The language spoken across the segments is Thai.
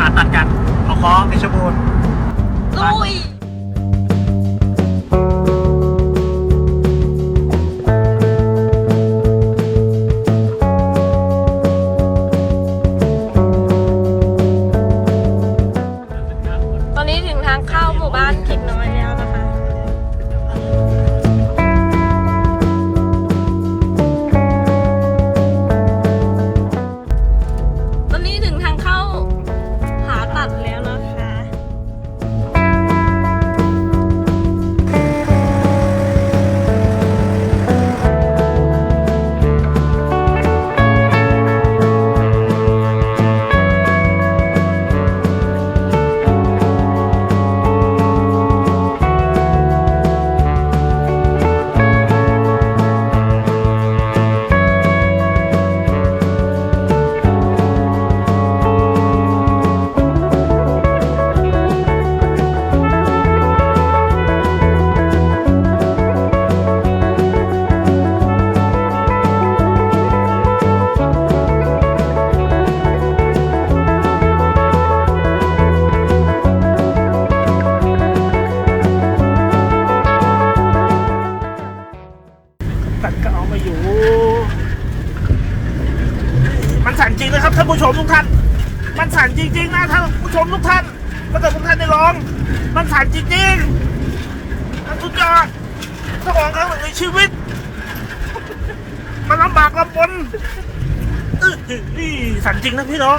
ผ่าตัดกันเอาคอเพชรบูรณ์ลุยตอนนี้ถึงทางเข้าหมู่บ้านเข็กน้อยแล้วนะคะ ตอนนี้ถึงทางเข้า ตัดแล้วนะ มันสั่นจริงๆมันสุดยอดสมองครั้งหนึ่งในชีวิต มันลำบากลำบนอือนี่สั่นจริงนะพี่น้อง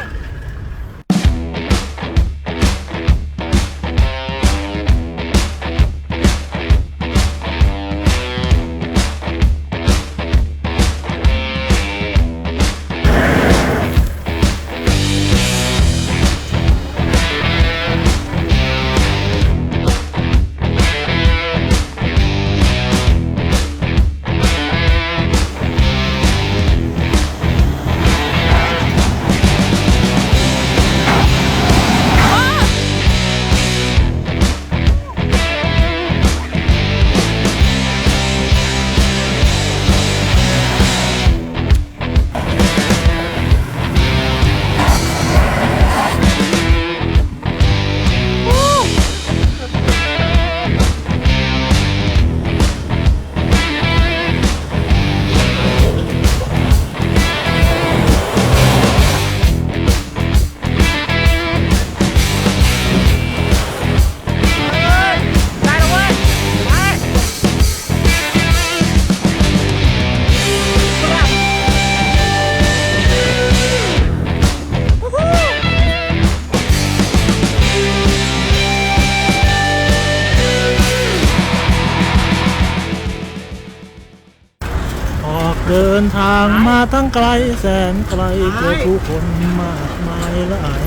างมาตั้งไกลแสนไกลเจอผู้คนมากมายหลาย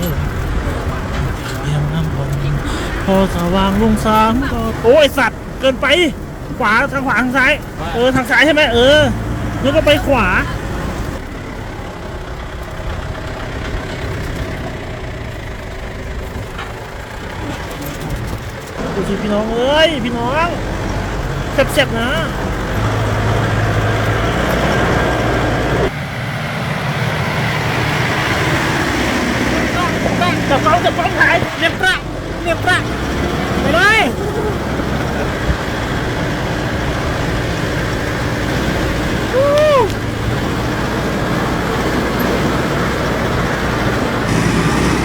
เพียงน้ำพงพอสว่างลุงสามก็โอ้ยสัตว์เกินไป ขวาทางขวาทางซ้าย เออทางซ้ายใช่ไหมเออแล้วก็ไปขวาดูสิพี่น้องเอ้ยพี่น้องเจ็บๆนะ จับกล้องจับกล้องหายเนียบประเนียบประไปเลยวู้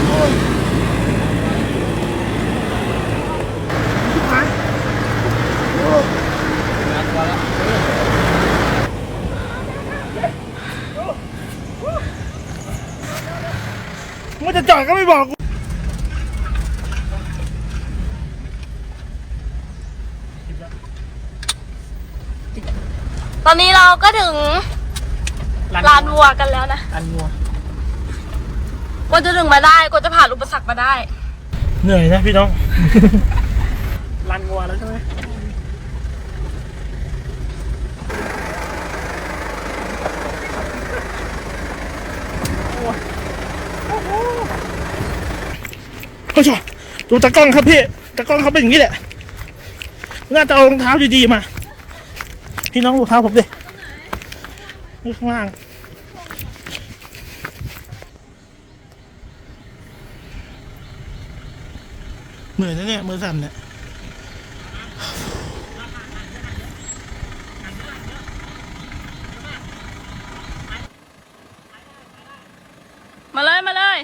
โอ้ยชิบหายโอ้มัน จะจอดก็ไม่บอกกูตอนนี้เราก็ถึงลานวัวกันแล้วนะอันงัวกว่าจะถึงมาได้กว่าจะผ่านอุปสรรคมาได้ เหนื่อยนะพี่น้องรันงัวแล้วใช่ไหม ก็ชอบ ดูตะกล้องครับพี่ตะกล้องเขาเป็นอย่างนี้แหละน่าจะเอารองเท้าดีๆมา พี่น้องรองเท้าผมดินี่ข้างล่างเหนื่อยนะเนี่ยมือสั่นเนี่ย มาเลยมาเลย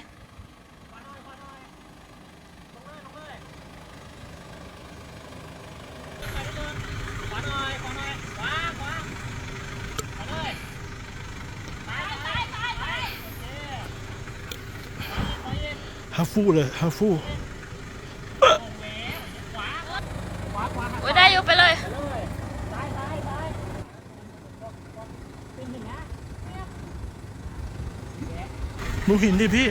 ฮา ฟูเลยฮาฟูโอ้ยได้อยู่ไปเลยดูหินดิพี่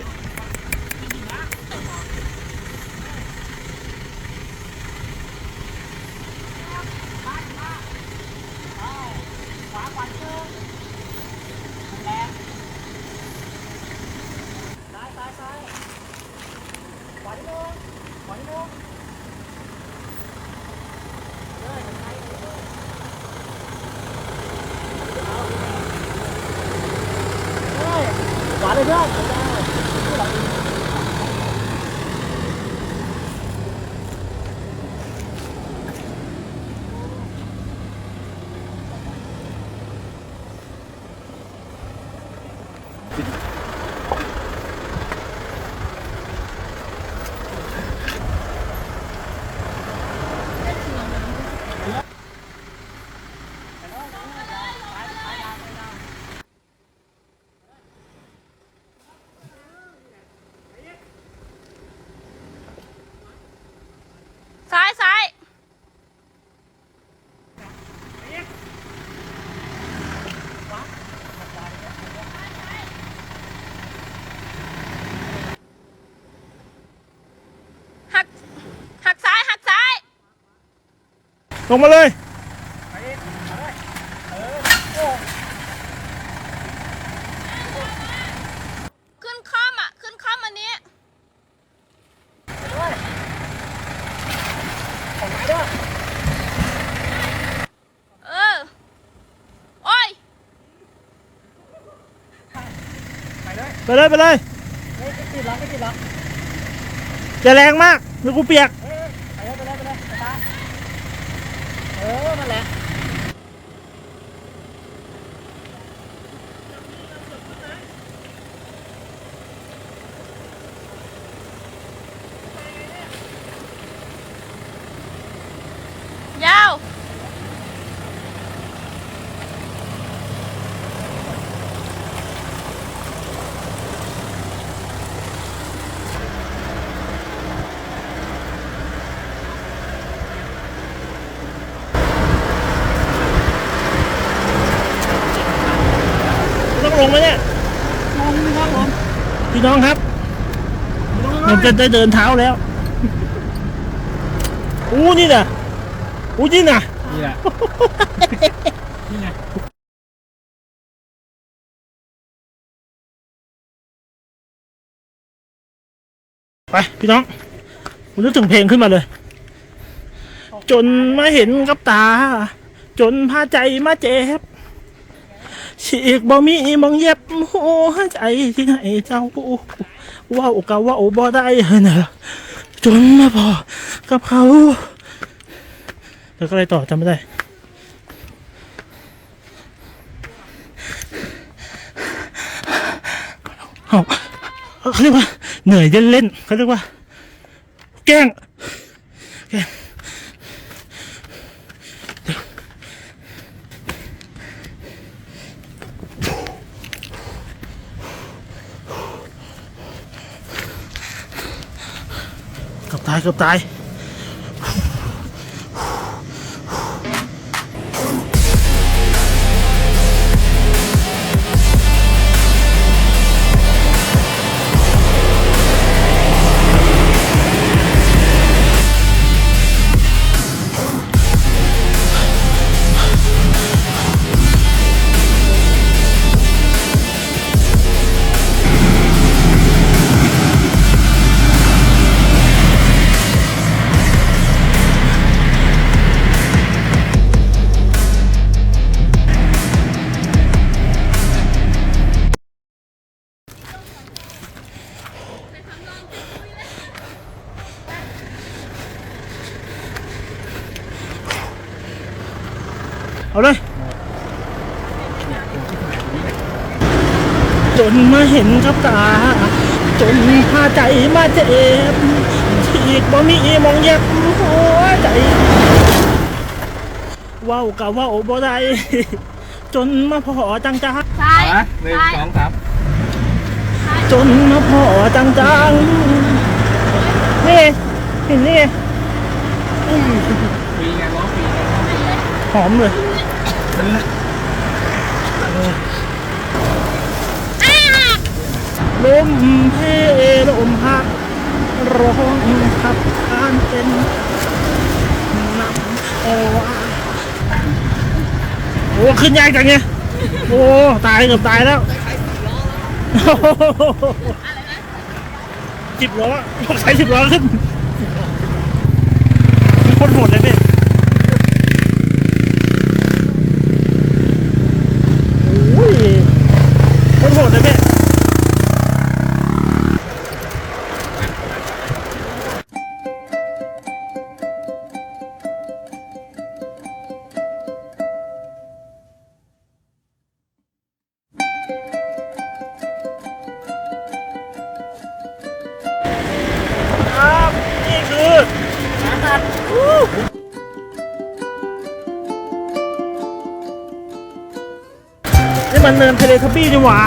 ซ้ายซ้ายหัก หักซ้าย หักซ้าย ลงมาเลยขึ้นคล่อมอะ ขึ้นคล่อมอันนี้เออ โอ้ย ไปเลย ไปเลย ไม่ติดหรอกไม่ติดหรอกจะแรงมากเดี๋ยวกูเปียก ยาว ต้องลงไหมเนี่ย ลงครับผม พี่ น้องครับผมจะได้เดินเท้าแล้วอู้นี่น่ะอู้นี่น่ะนี่แหละนี่ไงไปพี่น้องผมนึกถึงเพลงขึ้นมาเลย จนมาเห็นกับตา จนพาใจมาเจ็บ ฉีกบ่มีมองเย็บหัวใจที่ให้เจ้าว่าวกะว่าวบ่ได้เนอะจนมาพอกับเขาแล้วก็อะไรต่อจำไม่ได้เอาเขาเรียกว่าเหนื่อยเล่นเล่นเขาเรียกว่า แกล้งแกล้งเกือบ ตายเกือบตาย เอาเลยจนมาเห็นกับตา จนพาใจมาเจ็บที่บ่มีมองเย็บหัวใจเว้ากะเว้าบ่ได้จนมาพอจังจังซ้ายอะหนึ่งซ้ายสองสามจนมาพอจังจังนี่เห็นนี่อืมฟรีไงร้องฟรีไงหอมเลย ลมเพลมพัดร้องขับขานเป็นน้ำโอ้โอ้ขึ้นยากจังเนี่ยโอ้ตายเกือบตายแล้วจิบล้อใช้จิบล้อขึ้นคตรโหดเลยเนี่ย สาหัสอู้นี่มันเนินเทเลทับบี้จังหวะ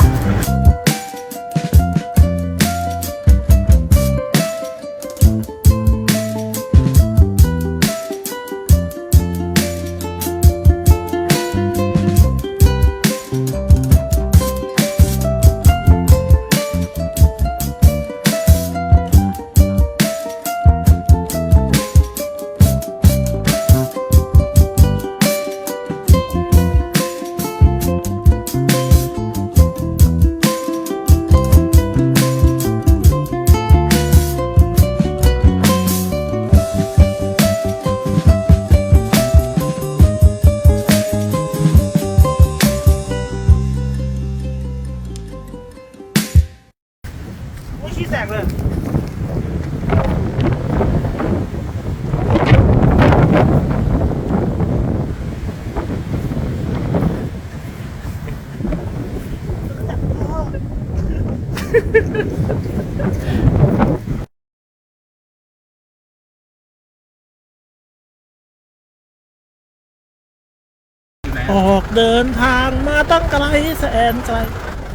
ออกเดินทางมาตั้งไกลแสนไกล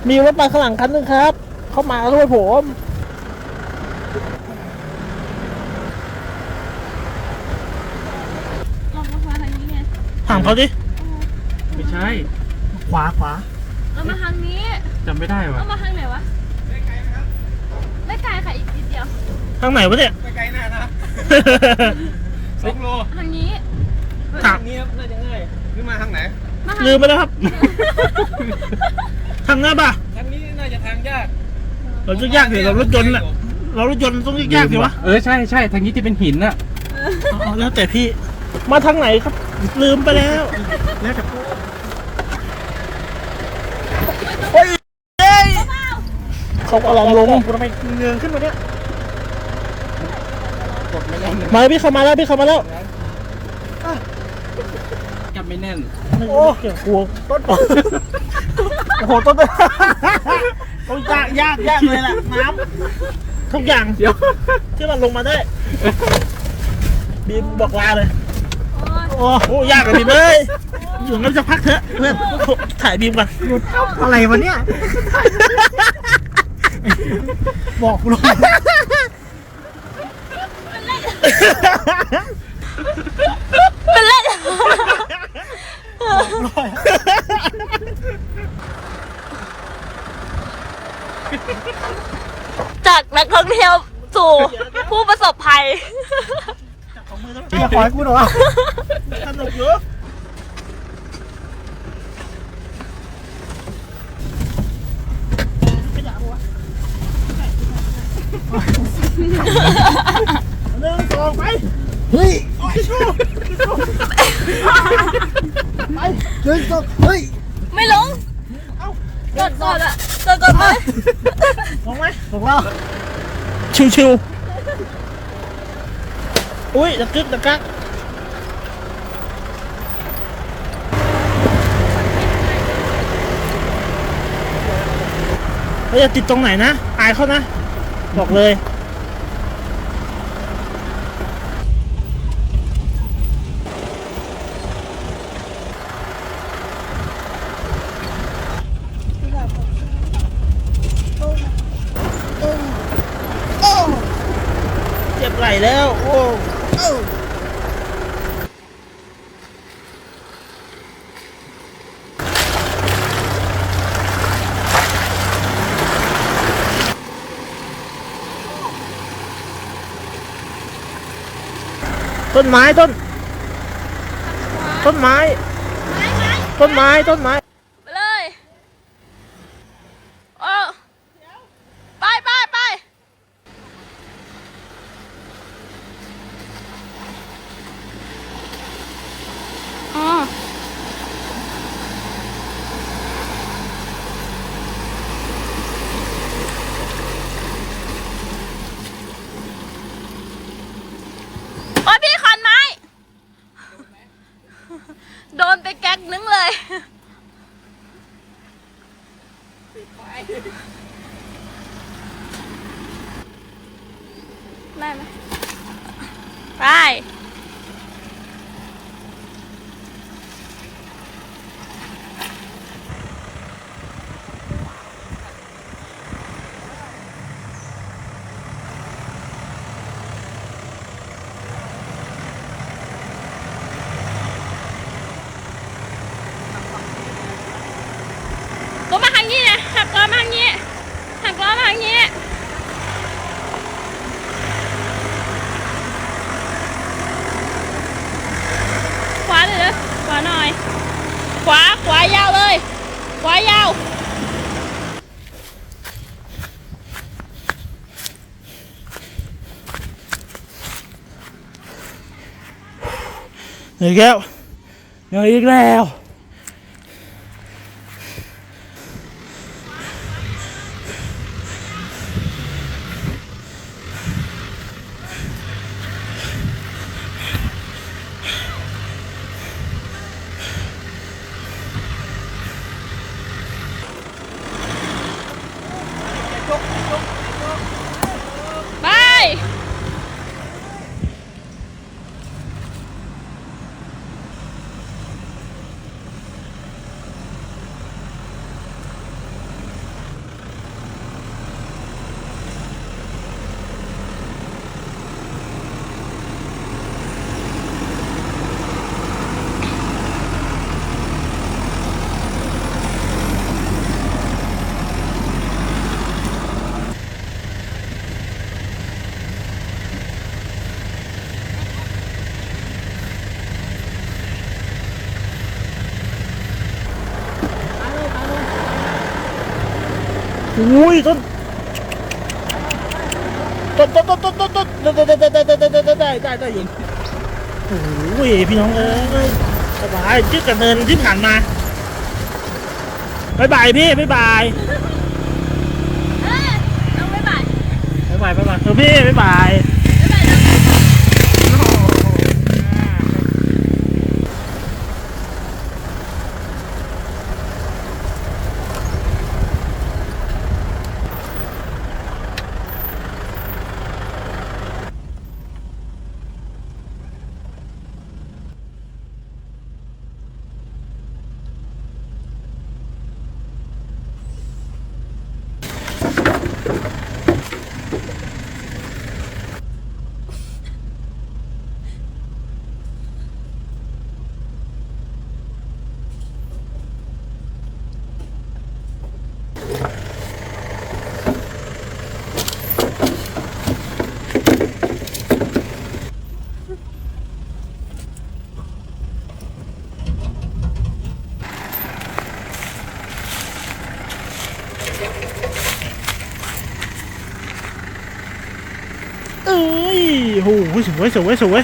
มีรถมาข้างหลังคันหนึงครับ เข้ามาด้วยผมลองมาทางนี้ไงถามเขาดิ ไม่ใช่ขวาขวาเรามาทางนี้จำไม่ได้ว่ะเรามาทางไหนวะไม่ไกลครับไม่ไกลค่ะอีกนิดเดียวทางไหนวะเนี่ย ไม่ไกลหน้านะสองโลทางนี้ ถามนี้ครับน่าจะง่าย ขึ้นมาทางไหนมาทางลืมไปแล้วครับ ทางหน้าป่ะทางนี้น่าจะทางยากเราจะยากเดี๋ยวเรารถยนต์น่ะเรารถยนต์ต้องยากสิวะเออใช่ใช่ทางนี้ที่เป็นหินน่ะอ๋อแล้วแต่พี่มาทางไหนครับ ลืมไปแล้วแล้วแต่โอ้ยเอ้ยเขากำลังลงทำไมเงืองขึ้นมาเนี่ยกดไม่แน่นมาพี่เข้ามาแล้วพี่เข้ามาแล้วจับ ไม่แน่นโอ้ เกี่ยวกลัวต้นโอ้โหต้นต้องยากยากยากเลยแหละน้ำทุกอย่างเดี๋ยวที่มันลงมาได้บีมบอกลาเลยโอ้ยโอ้โหยากเลยบีมเลยอยู่งั้นจะพักเถอะเพื่อนถ่ายบีมก่อนอะไรวะเนี่ยบอกลง เป็นเล่น จากนักท่องเที่ยวสู่ผู้ประสบภัย ของ มือต้องอย่าขอให้กูหรอสนุกเยอะหนึ่งสองไปเฮ้ยโอุ้ยตะกึกตะกักเราจะติดตรงไหนนะ อายเขานะ บอกเลย ต้นไม้ต้น ต้นไม้ ต้นไม้ต้นไม้ ไปเลยโอ้ไปไปไปอ๋อโอ้ยพี่ขอนไม้ โดนไปแก๊กนึงเลย ได้ไหมไป ก็มาทางนี้นะหักล้อมาทางนี้หักล้อมาทางนี้ ขวาเลยนะขวาหน่อย ขวา ขวายาวเลย ขวายาว เหนื่ อยแล้วเหนื่อยอีกแล้ว อุ้ยต้นต้นต้นต้นต้นต้นต้นได้ได้ได้ได้ได้ได้ได้ได้ได้ยิงโอ้ยพี่น้องเอ้ยสบายจึ๊กกับเนินที่ผ่านมาบายบายพี่บายบายเอ้ยน้องบ๊ายบายบายบายบายบายเออพี่บายบายบ๊ายบายน้อง เอ้ย โอ้โหสวยสวยสวย